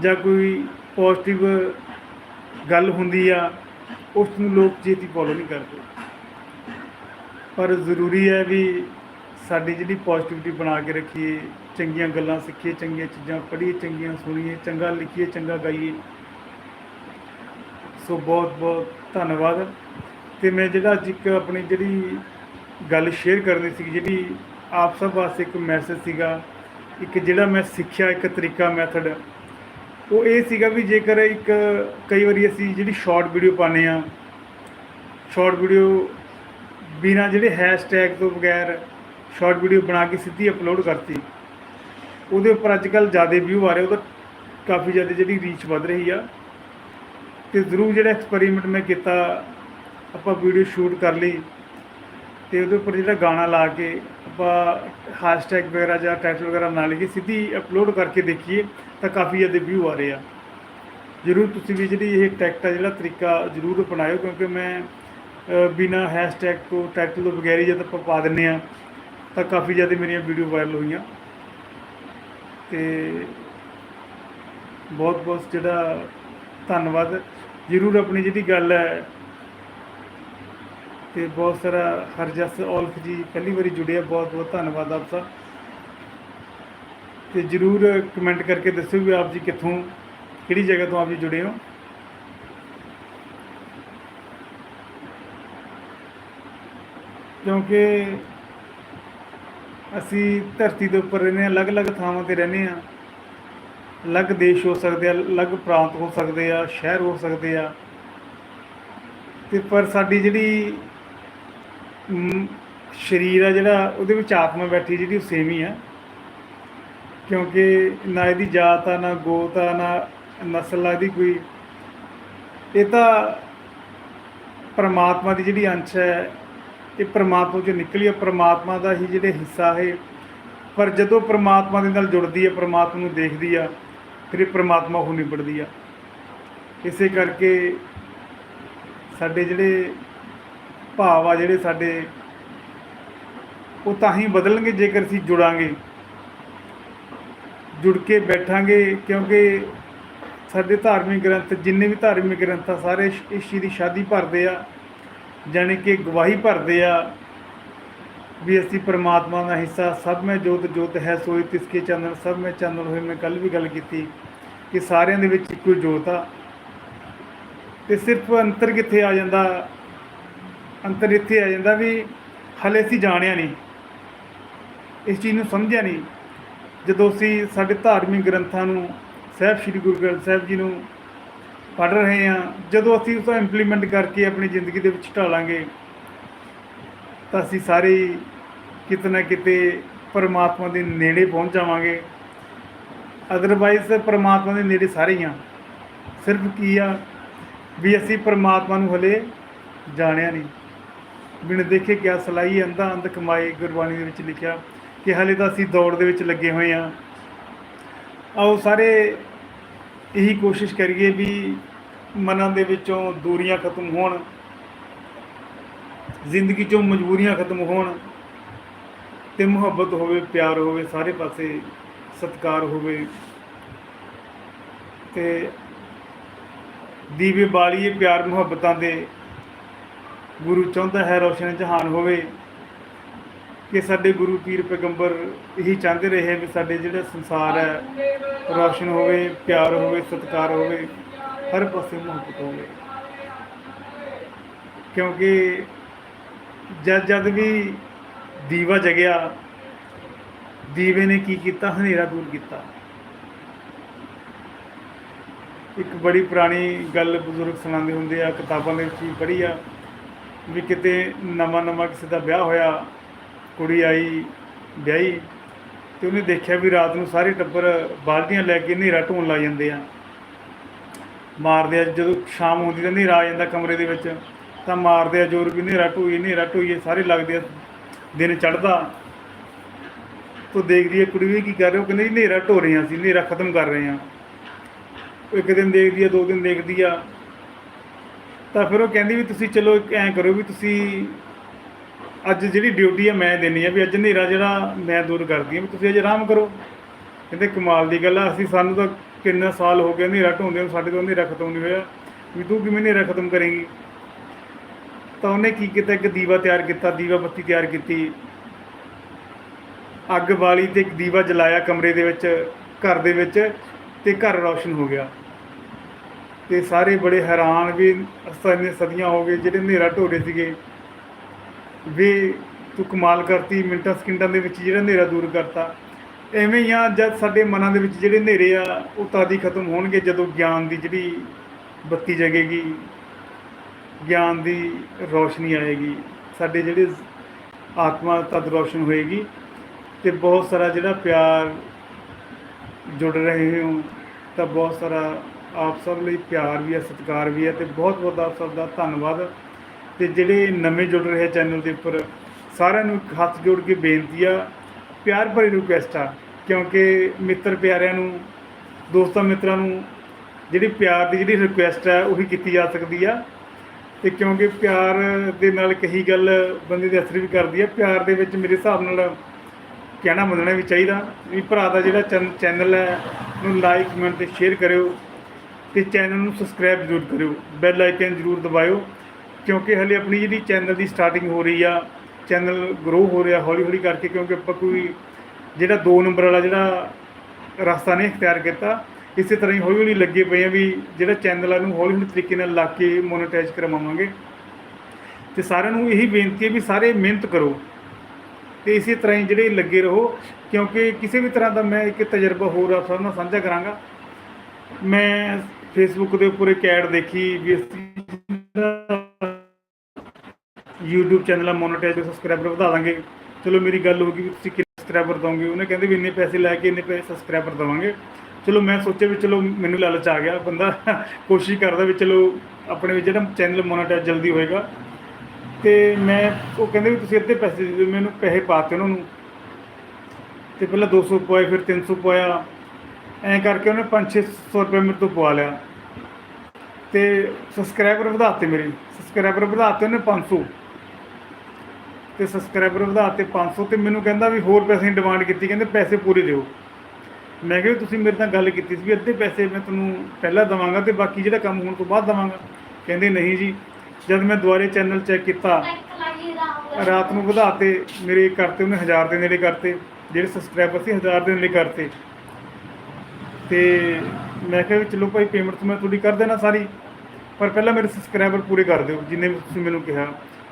ਜਾਂ ਕੋਈ ਪੋਜ਼ਿਟਿਵ ਗੱਲ ਹੁੰਦੀ ਆ ਉਸ ਨੂੰ ਲੋਕ ਛੇਤੀ ਫੋਲੋ ਨਹੀਂ ਕਰਦੇ। ਪਰ ਜ਼ਰੂਰੀ ਹੈ ਵੀ ਸਾਡੀ ਜਿਹੜੀ ਪੋਜ਼ਿਟਿਵਿਟੀ ਬਣਾ ਕੇ ਰੱਖੀਏ, ਚੰਗੀਆਂ ਗੱਲਾਂ ਸਿੱਖੀਏ, ਚੰਗੀਆਂ ਚੀਜ਼ਾਂ ਪੜ੍ਹੀਏ, ਚੰਗੀਆਂ ਸੁਣੀਏ, ਚੰਗਾ ਲਿਖੀਏ, ਚੰਗਾ ਗਾਈਏ। ਸੋ ਬਹੁਤ ਬਹੁਤ ਧੰਨਵਾਦ। ਤੇ ਮੈਂ ਜਿਹੜਾ ਅੱਜ ਇੱਕ ਆਪਣੀ ਜਿਹੜੀ ਗੱਲ ਸ਼ੇਅਰ ਕਰਨੀ ਸੀ, ਜਿਹੜੀ ਆਪ ਸਭ ਵਾਸਤੇ ਇੱਕ ਮੈਸੇਜ ਸੀਗਾ, ਇੱਕ ਜਿਹੜਾ ਮੈਂ ਸਿੱਖਿਆ, ਇੱਕ ਤਰੀਕਾ ਮੈਥਡ ਉਹ ਇਹ ਸੀਗਾ ਵੀ ਜੇਕਰ ਇੱਕ ਕਈ ਵਾਰੀ ਅਸੀਂ ਜਿਹੜੀ ਸ਼ਾਰਟ ਵੀਡੀਓ ਪਾਉਂਦੇ ਆ ਸ਼ਾਰਟ ਵੀਡੀਓ ਬਿਨਾ ਜਿਹੜੇ ਹੈਸ਼ਟੈਗ ਤੋਂ ਬਗੈਰ ਸ਼ਾਰਟ ਵੀਡੀਓ ਬਣਾ ਕੇ ਸਿੱਧੀ ਅਪਲੋਡ ਕਰਤੀ, ਉਹਦੇ ਉੱਪਰ ਅੱਜ ਕੱਲ੍ਹ ਜ਼ਿਆਦਾ ਵਿਊ ਆ ਰਹੇ, ਉਹਦਾ ਕਾਫੀ ਜ਼ਿਆਦਾ ਜਿਹੜੀ ਰੀਚ ਵੱਧ ਰਹੀ ਆ। ਤੇ ਜ਼ਰੂਰ ਜਿਹੜਾ ਐਕਸਪੈਰੀਮੈਂਟ ਮੈਂ ਕੀਤਾ ਆਪਾਂ ਵੀਡੀਓ ਸ਼ੂਟ ਕਰ ਲਈ ਤੇ ਉਹਦੇ ਉੱਪਰ ਜਿਹੜਾ ਗਾਣਾ ਲਾ ਕੇ ਆਪਾਂ ਹੈਸ਼ਟੈਗ ਵਗੈਰਾ ਜਾਂ ਟਾਈਟਲ ਵਗੈਰਾ ਬਣਾ ਲਈਏ ਸਿੱਧੀ ਅਪਲੋਡ ਕਰਕੇ ਦੇਖੀਏ ਤਾਂ ਕਾਫੀ ਜ਼ਿਆਦਾ ਵਿਊ ਆ ਰਹੇ ਆ। ਜ਼ਰੂਰ ਤੁਸੀਂ ਵੀ ਜਿਹੜੀ ਇਹ ਟੈਕਟ ਆ ਜਿਹੜਾ ਤਰੀਕਾ ਜ਼ਰੂਰ ਅਪਣਾਇਓ ਕਿਉਂਕਿ ਮੈਂ ਅ, ਬਿਨਾਂ ਹੈਸ਼ਟੈਗ ਤੋਂ ਟਾਈਟਲ ਤੋਂ ਬਗੈਰ ਹੀ ਜਦ ਆਪਾਂ ਪਾ ਦਿੰਨੇ ਆ ਤਾਂ ਕਾਫੀ ਜ਼ਿਆਦਾ ਮੇਰੀਆਂ ਵੀਡੀਓ ਵਾਇਰਲ ਹੋਈਆਂ। ਤੇ ਬਹੁਤ ਬਹੁਤ ਜਿਹੜਾ ਧੰਨਵਾਦ। ਜ਼ਰੂਰ ਆਪਣੀ ਜਿਹੜੀ ਗੱਲ ਹੈ ਤੇ ਬਹੁਤ ਸਾਰਾ ਹਰਜਸ ਔਲਖ ਜੀ ਪਹਿਲੀ ਵਾਰੀ ਜੁੜੇ ਆ ਬਹੁਤ ਬਹੁਤ ਧੰਨਵਾਦ ਆਪ ਸਭ। ਤੇ ਜਰੂਰ ਕਮੈਂਟ ਕਰਕੇ ਦੱਸਿਓ ਵੀ ਆਪ ਜੀ ਕਿੱਥੋਂ, ਕਿਹੜੀ ਜਗ੍ਹਾ ਤੋਂ ਆਪ ਜੀ ਜੁੜੇ ਹੋ? ਕਿਉਂਕਿ ਅਸੀਂ ਧਰਤੀ ਦੇ ਉੱਪਰ ਰਹਿੰਦੇ ਹਾਂ, ਅਲੱਗ-ਅਲੱਗ ਥਾਵਾਂ ਤੇ ਰਹਿੰਦੇ ਹਾਂ। ਅਲੱਗ ਦੇਸ਼ ਹੋ ਸਕਦੇ ਆ, ਅਲੱਗ ਪ੍ਰਾਂਤ ਹੋ ਸਕਦੇ ਆ, ਸ਼ਹਿਰ ਹੋ ਸਕਦੇ ਆ। ਤੇ ਪਰ ਸਾਡੀ ਜਿਹੜੀ ਸਰੀਰ ਆ ਜਿਹੜਾ, ਉਹਦੇ ਵਿੱਚ ਆਤਮਾ ਬੈਠੀ ਜਿਹੜੀ ਉਹ ਸੇਮ ਹੀ ਆ। ਕਿਉਂਕਿ ਨਾ ਇਹਦੀ ਜਾਤ ਆ, ਨਾ ਗੋਤ ਆ, ਨਾ ਨਸਲ ਆ ਇਹਦੀ ਕੋਈ। ਇਹ ਤਾਂ ਪਰਮਾਤਮਾ ਦੀ ਜਿਹੜੀ ਅੰਸ਼ ਹੈ, ਇਹ ਪਰਮਾਤਮਾ ਚੋਂ ਨਿਕਲੀ ਹੈ ਪਰਮਾਤਮਾ ਦਾ ਹੀ ਜਿਹੜੇ ਹਿੱਸਾ ਹੈ ਪਰ ਜਦੋਂ ਪਰਮਾਤਮਾ ਦੇ ਨਾਲ ਜੁੜਦੀ ਹੈ ਪਰਮਾਤਮਾ ਨੂੰ ਦੇਖਦੀ ਆ ਫਿਰ ਇਹ ਪਰਮਾਤਮਾ ਉਹ ਨਿਬੜਦੀ ਆ। ਇਸੇ ਕਰਕੇ ਸਾਡੇ ਜਿਹੜੇ ਭਾਵ ਆ, ਜਿਹੜੇ ਸਾਡੇ ਉਹ ਤਾਂ ਹੀ ਬਦਲਣਗੇ ਜੇਕਰ ਅਸੀਂ ਜੁੜਾਂਗੇ। ਜੁੜ ਕੇ ਬੈਠਾਂਗੇ ਕਿਉਂਕਿ ਸਾਡੇ ਧਾਰਮਿਕ ਗ੍ਰੰਥ, ਜਿੰਨੇ ਵੀ ਧਾਰਮਿਕ ਗ੍ਰੰਥ ਆ, ਸਾਰੇ ਇਸ- ਇਸ ਦੀ ਸ਼ਾਦੀ ਭਰਦੇ ਆ। ਜਾਣੀ ਕਿ ਗਵਾਹੀ ਭਰਦੇ ਆ। ਵੀ ਅਸੀਂ ਪਰਮਾਤਮਾ ਦਾ ਹਿੱਸਾ, ਸਭ ਮੈਂ ਜੋਤ ਜੋਤ ਹੈ, ਸੋਈ ਤਿਸਕੇ ਚੰਦਨ, ਸਭ ਮੈਂ ਚੰਦਨ ਹੋਏ, ਮੈਂ ਕੱਲ ਵੀ ਗੱਲ ਕੀਤੀ ਕਿ ਸਾਰਿਆਂ ਦੇ ਵਿੱਚ ਇੱਕੋ ਜੋਤ ਆ। ਤੇ ਸਿਰਫ ਅੰਤਰ ਕਿੱਥੇ ਆ ਜਾਂਦਾ, ਅੰਤਰ ਇੱਥੇ ਆ ਜਾਂਦਾ ਵੀ ਹਲੇ ਅਸੀਂ ਜਾਣਿਆ ਨਹੀਂ। ਇਸ ਚੀਜ਼ ਨੂੰ ਸਮਝਿਆ ਨਹੀਂ। ਜਦੋਂ ਅਸੀਂ ਸਾਡੇ ਧਾਰਮਿਕ ਗ੍ਰੰਥਾਂ ਨੂੰ ਸਾਹਿਬ ਸ੍ਰੀ ਗੁਰੂ ਗ੍ਰੰਥ ਸਾਹਿਬ ਜੀ ਨੂੰ ਪੜ੍ਹ ਰਹੇ ਹਾਂ, ਜਦੋਂ ਅਸੀਂ ਉਸ ਨੂੰ ਇੰਪਲੀਮੈਂਟ ਕਰਕੇ ਆਪਣੀ ਜ਼ਿੰਦਗੀ ਦੇ ਵਿੱਚ ਢਾਲਾਂਗੇ ਤਾਂ ਅਸੀਂ ਸਾਰੇ ਕਿਤੇ ਨਾ ਕਿਤੇ ਪਰਮਾਤਮਾ ਦੇ ਨੇੜੇ ਪਹੁੰਚ ਜਾਵਾਂਗੇ। ਅਦਰਵਾਈਜ਼ ਪਰਮਾਤਮਾ ਦੇ ਨੇੜੇ ਸਾਰੇ ਹੀ ਆ। ਸਿਰਫ ਕੀ ਆ ਵੀ ਅਸੀਂ ਪਰਮਾਤਮਾ ਨੂੰ ਹਲੇ ਜਾਣਿਆ ਨਹੀਂ। ਬਿਨ ਦੇਖੇ ਕਿਆ ਸਲਾਈ ਅੰਧਾ ਅੰਧ ਕਮਾਏ ਗੁਰਬਾਣੀ ਦੇ ਵਿੱਚ ਲਿਖਿਆ ਕਿ ਹਲੇ ਤਾਂ ਅਸੀਂ ਦੌੜ ਦੇ ਵਿੱਚ ਲੱਗੇ ਹੋਏ ਆ ਆਓ ਸਾਰੇ ਇਹੀ ਕੋਸ਼ਿਸ਼ ਕਰੀਏ ਵੀ ਮਨਾਂ ਦੇ ਵਿੱਚੋਂ ਦੂਰੀਆਂ ਖਤਮ ਹੋਣ। ਜ਼ਿੰਦਗੀ ਚੋਂ ਮਜਬੂਰੀਆਂ ਖਤਮ ਹੋਣ ਤੇ ਮੁਹੱਬਤ ਹੋਵੇ, ਪਿਆਰ ਹੋਵੇ, ਸਾਰੇ ਪਾਸੇ ਸਤਿਕਾਰ ਹੋਵੇ। ਤੇ ਦੀਵੇ ਬਾਲੀਏ ਪਿਆਰ ਮੁਹੱਬਤਾਂ ਦੇ। ਗੁਰੂ ਚਾਹੁੰਦਾ ਹੈ ਰੋਸ਼ਨ ਜਹਾਨ ਹੋਵੇ ਕਿ ਸਾਡੇ ਗੁਰੂ ਪੀਰ ਪੈਗੰਬਰ ਇਹੀ ਚਾਹੁੰਦੇ ਰਹੇ ਵੀ ਸਾਡੇ ਜਿਹੜਾ ਸੰਸਾਰ ਹੈ, ਰੋਸ਼ਨ ਹੋਵੇ, ਪਿਆਰ ਹੋਵੇ, ਸਤਿਕਾਰ ਹੋਵੇ, ਹਰ ਪਾਸੇ ਮੁਹੱਬਤ ਹੋਵੇ। ਕਿਉਂਕਿ ਜਦ ਜਦ ਵੀ ਦੀਵਾ ਜਗਿਆ, ਦੀਵੇ ਨੇ ਕੀ ਕੀਤਾ? ਹਨੇਰਾ ਦੂਰ ਕੀਤਾ। ਇੱਕ ਬੜੀ ਪੁਰਾਣੀ ਗੱਲ ਬਜ਼ੁਰਗ ਸੁਣਾਉਂਦੇ ਹੁੰਦੇ ਆ, ਕਿਤਾਬਾਂ ਦੇ ਵਿੱਚ ਵੀ ਪੜ੍ਹੀ ਆ, ਵੀ ਕਿਤੇ ਨਵਾਂ ਨਵਾਂ ਕਿਸੇ ਦਾ ਵਿਆਹ ਹੋਇਆ, ਕੁੜੀ ਆਈ, ਵਿਆਹੀ, ਤੇ ਉਹਨੇ ਦੇਖਿਆ ਵੀ ਰਾਤ ਨੂੰ ਸਾਰੇ ਟੱਬਰ ਬਾਲਟੀਆਂ ਲੈ ਕੇ ਹਨੇਰਾ ਢੋਣ ਲੱਗ ਜਾਂਦੇ ਆ। ਮਾਰਦੇ ਆ, ਜਦੋਂ ਸ਼ਾਮ ਹੁੰਦੀ ਤਾਂ ਹਨੇਰਾ ਆ ਜਾਂਦਾ ਕਮਰੇ ਦੇ ਵਿੱਚ। ਤਾਂ ਮਾਰਦੇ ਆ, ਜ਼ੋਰ ਵੀ ਹਨੇਰਾ ਢੋਈਏ ਹਨੇਰਾ ਢੋਈਏ ਸਾਰੇ ਲੱਗਦੇ ਆ, ਦਿਨ ਚੜ੍ਹਦਾ। ਤੋ ਦੇਖਦੀ ਹੈ ਕੁੜੀ ਵੀ ਕੀ ਕਰ ਰਹੇ ਹੋ ਕਹਿੰਦੇ ਜੀ ਹਨੇਰਾ ਢੋ ਰਹੇ ਹਾਂ ਅਸੀਂ, ਹਨੇਰਾ ਖਤਮ ਕਰ ਰਹੇ ਹਾਂ ਇੱਕ ਦਿਨ ਦੇਖਦੀ ਆ ਦੋ ਦਿਨ ਦੇਖਦੀ ਆ। ਤਾਂ ਫਿਰ ਉਹ ਕਹਿੰਦੀ ਵੀ ਤੁਸੀਂ ਚਲੋ, ਇੱਕ ਐਂ ਕਰੋ ਵੀ ਤੁਸੀਂ, ਅੱਜ ਜਿਹੜੀ ਡਿਊਟੀ ਆ ਮੈਂ ਦੇਣੀ ਆ, ਵੀ ਅੱਜ ਹਨੇਰਾ ਜਿਹੜਾ ਮੈਂ ਦੂਰ ਕਰਦੀ ਆ, ਵੀ ਤੁਸੀਂ ਅੱਜ ਆਰਾਮ ਕਰੋ। ਕਹਿੰਦੇ ਕਮਾਲ ਦੀ ਗੱਲ ਆ, ਅਸੀਂ ਸਾਨੂੰ ਤਾਂ ਕਿੰਨਾ ਸਾਲ ਹੋ ਗਏ ਹਨੇਰਾ ਢੋਂਦੇ ਨੂੰ, ਸਾਡੇ ਤੋਂ ਹਨੇਰਾ ਖਤਮ ਨਹੀਂ ਹੋਇਆ। ਵੀ ਤੂੰ ਕਿਵੇਂ ਹਨੇਰਾ ਖਤਮ ਕਰੇਂਗੀ? ਤਾਂ ਉਹਨੇ ਕੀ ਕੀਤਾ? ਇੱਕ ਦੀਵਾ ਤਿਆਰ ਕੀਤਾ, ਦੀਵਾ ਬੱਤੀ ਤਿਆਰ ਕੀਤੀ। ਅੱਗ ਬਾਲੀ ਤੇ ਇੱਕ ਦੀਵਾ ਜਲਾਇਆ ਕਮਰੇ ਦੇ ਵਿੱਚ, ਘਰ ਦੇ ਵਿੱਚ ਤੇ ਘਰ ਰੌਸ਼ਨ ਹੋ ਗਿਆ। ਤੇ ਸਾਰੇ ਬੜੇ ਹੈਰਾਨ ਵੀ ਅਸਾਂ ਸਦੀਆਂ ਹੋ ਗਏ, ਜਿਹੜੇ ਹਨੇਰਾ ਢੋਰੇ ਸੀਗੇ। ਵੀ ਤੂੰ ਕਮਾਲ ਕਰਤੀ, ਮਿੰਟਾਂ ਸਕਿੰਟਾਂ ਦੇ ਵਿੱਚ ਜਿਹੜਾ ਹਨੇਰਾ ਦੂਰ ਕਰਤਾ। ਐਵੇਂ ਹੀ ਆ, ਜਦ ਸਾਡੇ ਮਨਾਂ ਦੇ ਵਿੱਚ ਜਿਹੜੇ ਹਨੇਰੇ ਆ, ਉਹ ਤਾਂ ਹੀ ਖਤਮ ਹੋਣਗੇ ਜਦੋਂ ਗਿਆਨ ਦੀ ਜਿਹੜੀ ਬੱਤੀ ਜਗੇਗੀ। ਗਿਆਨ ਦੀ ਰੋਸ਼ਨੀ ਆਏਗੀ। ਸਾਡੇ ਜਿਹੜੇ ਆਤਮਾ ਤਦ ਰੋਸ਼ਨ ਹੋਏਗੀ ਤੇ ਬਹੁਤ ਸਾਰਾ ਜਿਹੜਾ ਪਿਆਰ ਜੁੜ ਰਹੇ ਹੋ, ਤਾਂ ਬਹੁਤ ਸਾਰਾ ਆਪ ਸਭ ਲਈ ਪਿਆਰ ਵੀ ਹੈ, ਸਤਿਕਾਰ ਵੀ ਹੈ ਤੇ ਬਹੁਤ ਬਹੁਤ ਆਪ ਸਭ ਦਾ ਧੰਨਵਾਦ। ਤੇ ਜਿਹੜੇ ਨਵੇਂ ਜੁੜ ਰਹੇ ਚੈਨਲ ਦੇ ਉੱਪਰ ਸਾਰਿਆਂ ਨੂੰ ਇੱਕ ਹੱਥ ਜੋੜ ਕੇ ਬੇਨਤੀ ਆ, ਪਿਆਰ ਭਰੀ ਰਿਕੁਐਸਟ ਆ, ਕਿਉਂਕਿ ਮਿੱਤਰ ਪਿਆਰਿਆਂ ਨੂੰ, ਦੋਸਤਾਂ ਮਿੱਤਰਾਂ ਨੂੰ ਜਿਹੜੀ ਪਿਆਰ ਦੀ ਜਿਹੜੀ ਰਿਕੁਐਸਟ ਹੈ, ਉਹੀ ਕੀਤੀ ਜਾ ਸਕਦੀ ਆ। ਤੇ ਕਿਉਂਕਿ ਪਿਆਰ ਦੇ ਨਾਲ ਕਹੀ ਗੱਲ ਬੰਦੇ ਦੇ ਅਸਰ ਵੀ ਕਰਦੀ ਆ ਪਿਆਰ ਦੇ ਵਿੱਚ ਮੇਰੇ ਹਿਸਾਬ ਨਾਲ ਕਹਿਣਾ ਮੰਨਣਾ ਵੀ ਚਾਹੀਦਾ ਵੀ ਭਰਾ ਦਾ ਜਿਹੜਾ ਚੈਨ- ਚੈਨਲ ਹੈ ਨੂੰ ਲਾਈਕ ਕਮੈਂਟ ਤੇ ਸ਼ੇਅਰ ਕਰਿਓ ਤੇ ਚੈਨਲ ਨੂੰ ਸਬਸਕ੍ਰਾਈਬ ਜ਼ਰੂਰ ਕਰਿਓ। ਬੈਲ ਆਈਕਨ ਜ਼ਰੂਰ ਦਬਾਇਓ ਕਿਉਂਕਿ ਹਲੇ ਆਪਣੀ ਜਿਹੜੀ ਚੈਨਲ ਦੀ ਸਟਾਰਟਿੰਗ ਹੋ ਰਹੀ ਆ, ਚੈਨਲ ਗਰੋ ਹੋ ਰਿਹਾ ਹੌਲੀ ਹੌਲੀ ਕਰਕੇ ਕਿਉਂਕਿ ਆਪਾਂ ਕੋਈ ਜਿਹੜਾ 2 ਨੰਬਰ ਵਾਲਾ ਜਿਹੜਾ ਰਸਤਾ ਨਹੀਂ ਇਖਤਿਆਰ ਕੀਤਾ ਇਸੇ ਤਰ੍ਹਾਂ ਹੀ ਹੌਲੀ ਹੌਲੀ ਲੱਗੇ ਪਏ ਆ ਵੀ ਜਿਹੜਾ ਚੈਨਲ ਆ ਨੂੰ ਹੌਲੀ ਹੌਲੀ ਤਰੀਕੇ ਨਾਲ ਲਾ ਕੇ ਮੋਨੇਟਾਈਜ਼ ਕਰਵਾਵਾਂਗੇ। ਤੇ ਸਾਰਿਆਂ ਨੂੰ ਇਹੀ ਬੇਨਤੀ ਹੈ ਵੀ ਸਾਰੇ ਮਿਹਨਤ ਕਰੋ। ਤੇ ਇਸੇ ਤਰ੍ਹਾਂ ਹੀ ਜਿਹੜੇ ਲੱਗੇ ਰਹੋ, ਕਿਉਂਕਿ ਕਿਸੇ ਵੀ ਤਰ੍ਹਾਂ ਦਾ ਮੈਂ ਇੱਕ ਤਜਰਬਾ ਹੋਰ ਆਪ ਸਭ ਨਾਲ ਸਾਂਝਾ ਕਰਾਂਗਾ। ਮੈਂ ਫੇਸਬੁੱਕ ਦੇ ਉੱਪਰ ਇੱਕ ਐਡ ਦੇਖੀ ਵੀ ਅਸੀਂ YouTube ਚੈਨਲ ਆ ਮੋਨੇਟਾਈਜ਼ ਸਬਸਕ੍ਰਾਈਬਰ ਵਧਾ ਦਾਂਗੇ। ਚਲੋ ਮੇਰੀ ਗੱਲ ਹੋ ਗਈ ਵੀ ਤੁਸੀਂ ਕਿੰਨੇ ਸਬਸਕ੍ਰਾਈਬਰ ਦੋਗੇ ਉਹਨੇ ਕਹਿੰਦੇ ਵੀ ਇੰਨੇ ਪੈਸੇ ਲੈ ਕੇ ਇੰਨੇ ਪੈਸੇ ਸਬਸਕ੍ਰਾਈਬਰ ਦਵਾਂਗੇ। ਚਲੋ ਮੈਂ ਸੋਚਿਆ ਵੀ ਚਲੋ ਮੈਨੂੰ ਲਾਲਚ ਆ ਗਿਆ, ਬੰਦਾ ਕੋਸ਼ਿਸ਼ ਕਰਦਾ ਵੀ ਚਲੋ ਆਪਣੇ ਵੀ ਜਿਹੜਾ ਚੈਨਲ ਮੋਨੇਟਾਈਜ਼ ਜਲਦੀ ਹੋਏਗਾ। ਤੇ ਮੈਂ, ਉਹ ਕਹਿੰਦੇ ਵੀ ਤੁਸੀਂ ਅੱਧੇ ਪੈਸੇ ਦੇ ਦਿਓ, ਮੈਨੂੰ ਪੈਸੇ ਪਾਤੇ ਉਹਨਾਂ ਨੂੰ। ਤੇ ਪਹਿਲਾਂ 200 ਪਵਾਏ, ਫਿਰ 300 ਪਵਾਇਆ। ਐਂ ਕਰਕੇ ਉਹਨੇ 5-600 ਰੁਪਏ ਮੇਰੇ ਤੋਂ ਪਵਾ ਲਿਆ। ਤੇ ਸਬਸਕ੍ਰਾਈਬਰ ਵਧਾਤੇ ਮੇਰੇ। ਸਬਸਕ੍ਰਾਈਬਰ ਵਧਾਤੇ ਉਹਨੇ 500 ਤੇ ਸਬਸਕ੍ਰਾਈਬਰ ਵਧਾਤੇ 500 ਤੇ ਮੈਨੂੰ ਕਹਿੰਦਾ ਵੀ ਹੋਰ ਪੈਸੇ ਦੀ ਡਿਮਾਂਡ ਕੀਤੀ, ਕਹਿੰਦੇ ਪੈਸੇ ਪੂਰੇ ਦਿਓ। ਮੈਂ ਕਿਹਾ ਵੀ ਤੁਸੀਂ ਮੇਰੇ ਨਾਲ ਗੱਲ ਕੀਤੀ ਸੀ ਵੀ ਅੱਧੇ ਪੈਸੇ ਮੈਂ ਤੁਹਾਨੂੰ ਪਹਿਲਾਂ ਦਵਾਂਗਾ ਤੇ ਬਾਕੀ ਜਿਹੜਾ ਕੰਮ ਹੋਣ ਤੋਂ ਬਾਅਦ ਦਵਾਂਗਾ। ਕਹਿੰਦੇ ਨਹੀਂ ਜੀ। ਜਦ ਮੈਂ ਦੁਬਾਰੇ ਚੈਨਲ ਚੈੱਕ ਕੀਤਾ, ਰਾਤ ਨੂੰ ਵਧਾਤੇ ਮੇਰੇ ਕਰਤੇ, ਉਹਨੇ 1000 ਦੇ ਨੇੜੇ ਕਰਤੇ। ਜਿਹੜੇ ਸਬਸਕ੍ਰਾਈਬਰ ਸੀ 1000 ਦੇ ਨੇੜੇ ਕਰਤੇ। ਤੇ ਮੈਂ ਕਿਹਾ ਵੀ ਚਲੋ ਭਾਈ ਪੇਮੈਂਟ ਮੈਂ ਤੁਹਾਡੀ ਕਰ ਦੇਣਾ ਸਾਰੀ। ਪਰ ਪਹਿਲਾਂ ਮੇਰੇ ਸਬਸਕ੍ਰਾਈਬਰ ਪੂਰੇ ਕਰ ਦਿਓ, ਜਿੰਨੇ ਤੁਸੀਂ ਮੈਨੂੰ ਕਿਹਾ।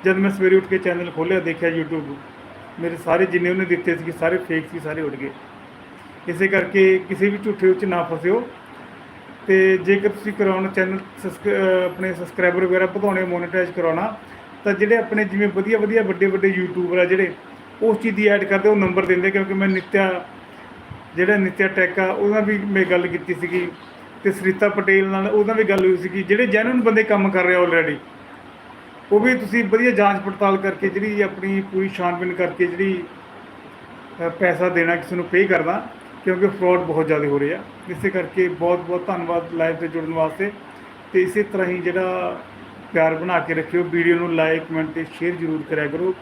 ਜਦ ਮੈਂ ਸਵੇਰੇ ਉੱਠ ਕੇ ਚੈਨਲ ਖੋਲ੍ਹਿਆ, ਦੇਖਿਆ YouTube, ਮੇਰੇ ਸਾਰੇ ਜਿੰਨੇ ਉਹਨੇ ਦਿੱਤੇ ਸੀ ਸਾਰੇ ਫੇਕ ਸੀ, ਸਾਰੇ ਉੱਡ ਗਏ। ਇਸੇ ਕਰਕੇ ਕਿਸੇ ਵੀ ਝੂਠੇ ਵਿੱਚ ਨਾ ਫਸਿਓ। ਤੇ ਜੇਕਰ ਤੁਸੀਂ ਕਰਾਉਣਾ ਚੈਨਲ ਆਪਣੇ ਸਬਸਕ੍ਰਾਈਬਰ ਵਗੈਰਾ ਵਧਾਉਣੇ ਮੋਨੇਟਾਈਜ਼ ਕਰਾਉਣਾ, ਤਾਂ ਜਿਹੜੇ ਆਪਣੇ ਜਿਵੇਂ ਵਧੀਆ ਵਧੀਆ, ਵੱਡੇ ਵੱਡੇ ਯੂਟਿਊਬਰ ਆ ਜਿਹੜੇ, ਉਸ ਚੀਜ਼ ਦੀ ਐਡ ਕਰਦੇ, ਉਹ ਨੰਬਰ ਦਿੰਦੇ, ਕਿਉਂਕਿ ਮੈਂ ਨਿਤਿਆ, ਜਿਹੜਾ ਨਿਤਿਆ ਟੈਕ ਆ, ਉਹਦਾ ਵੀ ਮੈਂ ਗੱਲ ਕੀਤੀ ਸੀਗੀ, ਤੇ ਸ੍ਰੀਤਾ ਪਟੇਲ ਨਾਲ ਉਹਦਾ ਵੀ ਗੱਲ ਹੋਈ ਸੀਗੀ, ਜਿਹੜੇ ਜੈਨੂਨ ਬੰਦੇ ਕੰਮ ਕਰ ਰਹੇ ਆਲਰੇਡੀ ਉਹ ਵੀ ਤੁਸੀਂ ਵਧੀਆ ਜਾਂਚ ਪੜਤਾਲ ਕਰਕੇ, ਜਿਹੜੀ ਆਪਣੀ ਪੂਰੀ ਛਾਣਬੀਨ ਕਰਕੇ ਜਿਹੜੀ ਪੈਸਾ ਦੇਣਾ, ਕਿਸੇ ਨੂੰ ਪੇ ਕਰਨਾ ਕਿਉਂਕਿ ਫਰਾਡ ਬਹੁਤ ਜ਼ਿਆਦਾ ਹੋ ਰਿਹਾ। ਇਸੇ ਕਰਕੇ ਬਹੁਤ ਬਹੁਤ ਧੰਨਵਾਦ ਲਾਈਵ ਤੇ ਜੁੜਨ ਵਾਸਤੇ। ਤੇ ਇਸੇ ਤਰ੍ਹਾਂ ਹੀ ਜਿਹੜਾ ਪਿਆਰ ਬਣਾ ਕੇ ਰੱਖਿਓ ਵੀਡੀਓ ਨੂੰ ਲਾਈਕ ਕਮੈਂਟ ਤੇ ਸ਼ੇਅਰ ਜ਼ਰੂਰ ਕਰਿਆ ਕਰੋ।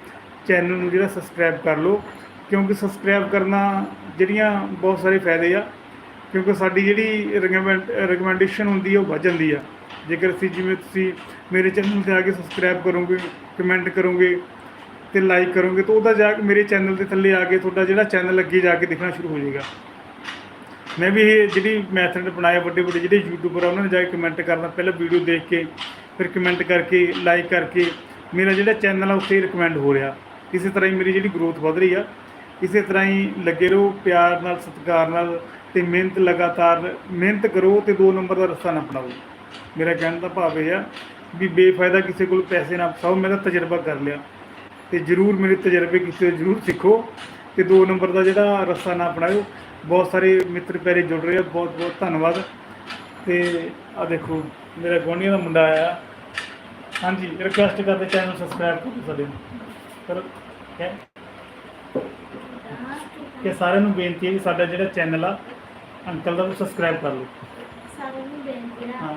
ਚੈਨਲ ਨੂੰ ਜਿਹੜਾ ਸਬਸਕ੍ਰਾਈਬ ਕਰ ਲਓ, ਕਿਉਂਕਿ ਸਬਸਕ੍ਰਾਈਬ ਕਰਨਾ ਜਿਹੜੀਆਂ ਬਹੁਤ ਸਾਰੇ ਫਾਇਦੇ ਆ, ਕਿਉਂਕਿ ਸਾਡੀ ਜਿਹੜੀ ਰეკਮੈਂਡੇਸ਼ਨ ਹੁੰਦੀ ਹੈ ਉਹ ਵੱਧ ਜਾਂਦੀ ਆ। ਜੇਕਰ ਅਸੀਂ ਜਿਵੇਂ ਤੁਸੀਂ ਮੇਰੇ ਚੈਨਲ ਤੇ ਆ ਕੇ ਸਬਸਕ੍ਰਾਈਬ ਕਰੋਗੇ ਕਮੈਂਟ ਕਰੋਗੇ ਤੇ ਲਾਈਕ ਕਰੋਗੇ, ਤਾਂ ਉਹਦਾ ਜਾ ਕੇ ਮੇਰੇ ਚੈਨਲ ਦੇ ਥੱਲੇ ਆ ਕੇ ਤੁਹਾਡਾ ਜਿਹੜਾ ਚੈਨਲ ਅੱਗੇ ਜਾ ਕੇ ਦਿਖਣਾ ਸ਼ੁਰੂ ਹੋ ਜਾਏਗਾ। ਮੈਂ ਵੀ ਇਹ ਜਿਹੜੀ ਮੈਥਡ ਬਣਾਇਆ, ਵੱਡੇ ਵੱਡੇ ਜਿਹੜੇ ਯੂਟਿਊਬਰ ਆ, ਉਹਨਾਂ ਨੇ ਜਾ ਕੇ ਕਮੈਂਟ ਕਰਨਾ, ਪਹਿਲਾਂ ਵੀਡੀਓ ਦੇਖ ਕੇ, ਫਿਰ ਕਮੈਂਟ ਕਰਕੇ ਲਾਈਕ ਕਰਕੇ, ਮੇਰਾ ਜਿਹੜਾ ਚੈਨਲ ਆ, ਉੱਥੇ ਰਿਕਮੈਂਡ ਹੋ ਰਿਹਾ। ਇਸੇ ਤਰ੍ਹਾਂ ਹੀ ਮੇਰੀ ਜਿਹੜੀ ਗਰੋਥ ਵਧ ਰਹੀ ਆ, ਇਸੇ ਤਰ੍ਹਾਂ ਹੀ ਲੱਗੇ ਰਹੋ, ਪਿਆਰ ਨਾਲ, ਸਤਿਕਾਰ ਨਾਲ ਤੇ ਮਿਹਨਤ ਲਗਾਤਾਰ, ਮਿਹਨਤ ਕਰੋ ਤੇ ਦੋ ਨੰਬਰ ਦਾ ਰਸਤਾ ਨਾ ਅਪਣਾਓ। ਮੇਰਾ ਕਹਿਣ ਦਾ ਭਾਵ ਇਹ ਆ ਵੀ ਬੇਫਾਇਦਾ ਕਿਸੇ ਕੋਲ ਪੈਸੇ ਨਾ ਫਸਾਓ, ਮੈਂ ਤਾਂ ਤਜਰਬਾ ਕਰ ਲਿਆ। ਤੇ ਜਰੂਰ ਮੇਰੇ ਤਜਰਬੇ ਕਿਸੇ ਹੋਏ ਜਰੂਰ ਸਿੱਖੋ ਤੇ ਦੋ ਨੰਬਰ ਦਾ ਜਿਹੜਾ ਰਸਤਾ ਨਾ ਅਪਣਾਓ ਬਹੁਤ ਸਾਰੇ ਮਿੱਤਰ ਪਿਆਰੇ ਜੁੜ ਰਹੇ ਆ ਬਹੁਤ ਬਹੁਤ ਧੰਨਵਾਦ। ਤੇ ਆ ਦੇਖੋ ਮੇਰਾ ਗਵਾਂਢੀਆਂ ਦਾ ਮੁੰਡਾ ਆਇਆ। ਹਾਂਜੀ ਰਿਕੁਐਸਟ ਕਰਦੇ ਚੈਨਲ ਸਬਸਕ੍ਰਾਈਬ ਕਰੋ ਸਾਡੇ ਕਰੋ ਕਿ ਸਾਰਿਆਂ ਨੂੰ ਬੇਨਤੀ ਹੈ ਕਿ ਸਾਡਾ ਜਿਹੜਾ ਚੈਨਲ ਆ ਅੰਕਲ ਦਾ ਉਹ ਸਬਸਕ੍ਰਾਈਬ ਕਰ ਲਓ।
ਸਾਰਿਆਂ ਨੂੰ ਬੇਨਤੀ ਆ।
ਹਾਂ।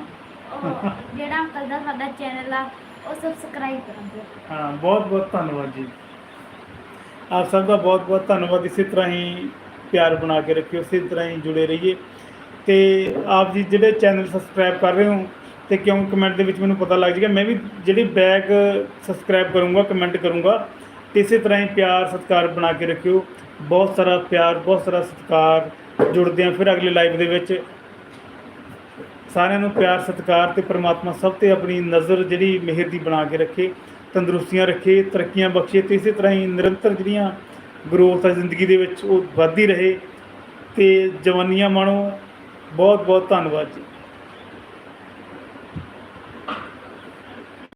ਉਹ ਜਿਹੜਾ ਅੰਕਲ ਦਾ ਸਾਡਾ ਚੈਨਲ ਆ ਉਹ ਸਬਸਕ੍ਰਾਈਬ ਕਰ ਦਿਓ
ਹਾਂ ਬਹੁਤ ਬਹੁਤ ਧੰਨਵਾਦ ਜੀ। ਆਪ ਸਭ ਦਾ ਬਹੁਤ ਬਹੁਤ ਧੰਨਵਾਦ। ਇਸੇ ਤਰ੍ਹਾਂ ਹੀ ਪਿਆਰ ਬਣਾ ਕੇ ਰੱਖਿਓ ਇਸੇ ਤਰ੍ਹਾਂ ਹੀ ਜੁੜੇ ਰਹੀਏ। ਤੇ ਆਪ ਜੀ ਜਿਹੜੇ ਚੈਨਲ ਸਬਸਕ੍ਰਾਈਬ ਕਰ ਰਹੇ ਹੋ ਤੇ ਕਿਉਂ ਕਮੈਂਟ ਦੇ ਵਿੱਚ ਮੈਨੂੰ ਪਤਾ ਲੱਗ ਜਾਏਗਾ, ਮੈਂ ਵੀ ਜਿਹੜੀ ਬੈਕ ਸਬਸਕ੍ਰਾਈਬ ਕਰੂੰਗਾ ਕਮੈਂਟ ਕਰੂੰਗਾ, ਤੇ ਇਸੇ ਤਰ੍ਹਾਂ ਹੀ ਪਿਆਰ, ਸਤਿਕਾਰ ਬਣਾ ਕੇ ਰੱਖਿਓ। ਬਹੁਤ ਸਾਰਾ ਪਿਆਰ, ਬਹੁਤ ਸਾਰਾ ਸਤਿਕਾਰ ਜੁੜਦੇ ਹਾਂ ਫਿਰ ਅਗਲੇ ਲਾਈਵ ਦੇ ਵਿੱਚ। ਸਾਰਿਆਂ ਨੂੰ ਪਿਆਰ, ਸਤਿਕਾਰ ਤੇ ਪ੍ਰਮਾਤਮਾ ਸਭ ਤੇ ਆਪਣੀ ਨਜ਼ਰ ਜਿਹੜੀ ਮਿਹਰ ਦੀ ਬਣਾ ਕੇ ਰੱਖੇ, ਤੰਦਰੁਸਤੀਆਂ ਰੱਖੇ, ਤਰੱਕੀਆਂ ਬਖਸ਼ੇ ਤੇ ਇਸੇ ਤਰ੍ਹਾਂ ਹੀ ਨਿਰੰਤਰ ਜਿਹੜੀਆਂ ਗਰੋਥ ਹੈ ਜ਼ਿੰਦਗੀ ਦੇ ਵਿੱਚ, ਉਹ ਵੱਧਦੀ ਰਹੇ। ਅਤੇ ਜਵਾਨੀਆਂ ਮਾਣੋ ਬਹੁਤ ਬਹੁਤ ਧੰਨਵਾਦ ਜੀ।